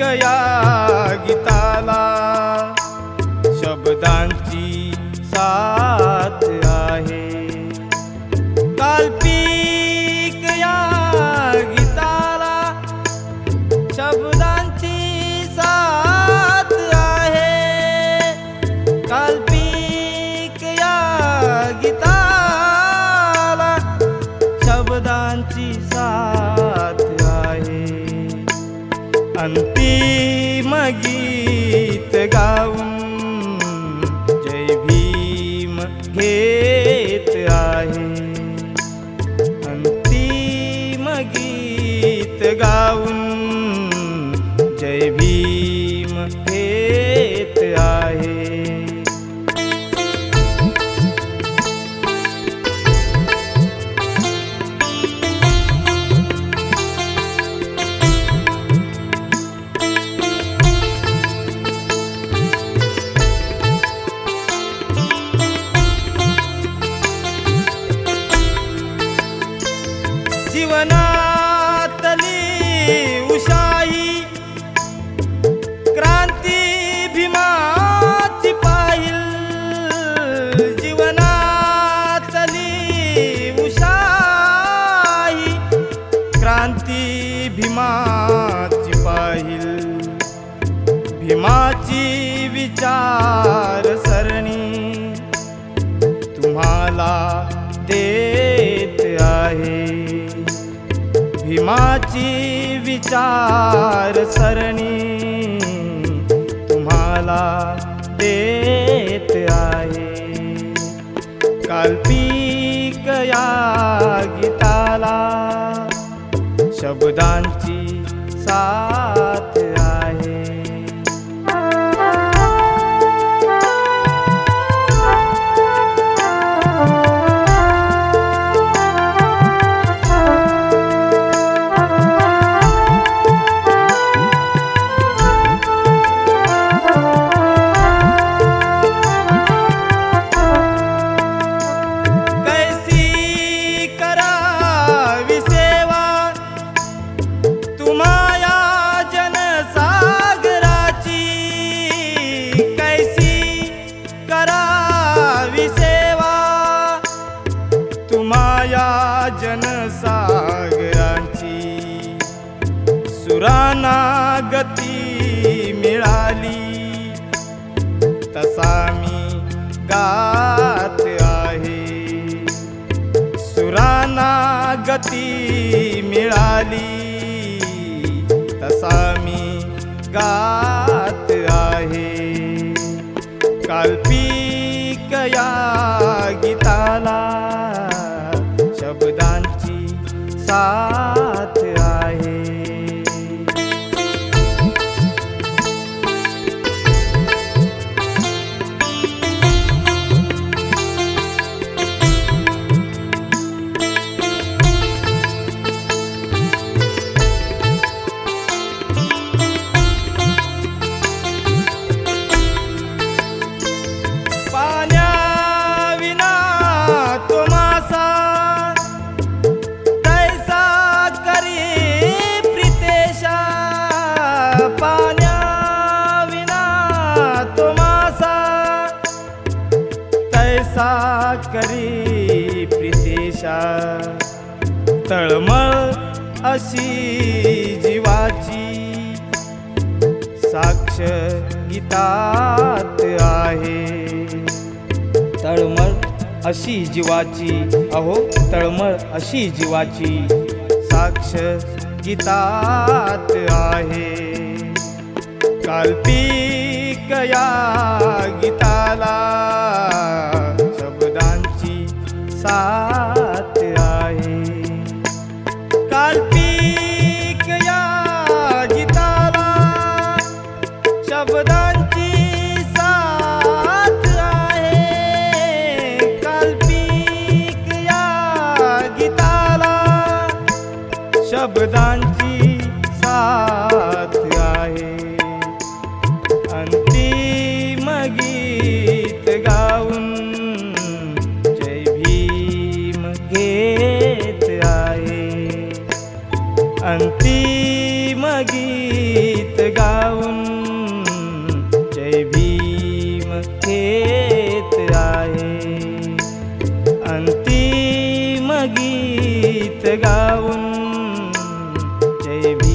या गीताला शब्दांची सा विचार सरणी तुम्हाला देत आहे. भीमाची विचार सरणी तुम्हाला देत आहे. काल्पिक या गीताला शब्दांची सा तसा मी गात आहे. सुराना गती मिळाली तसा मी गात आहे. काल्पिक या गीताला शब्दांची सा तळमळ अशी जीवाची साक्ष गीतात आहे. तळमळ अशी जीवाची अहो तळमळ अशी जीवाची साक्ष गीतात आहे. काल्पिक या गीताला शब्दांची सा शब्दांची Devi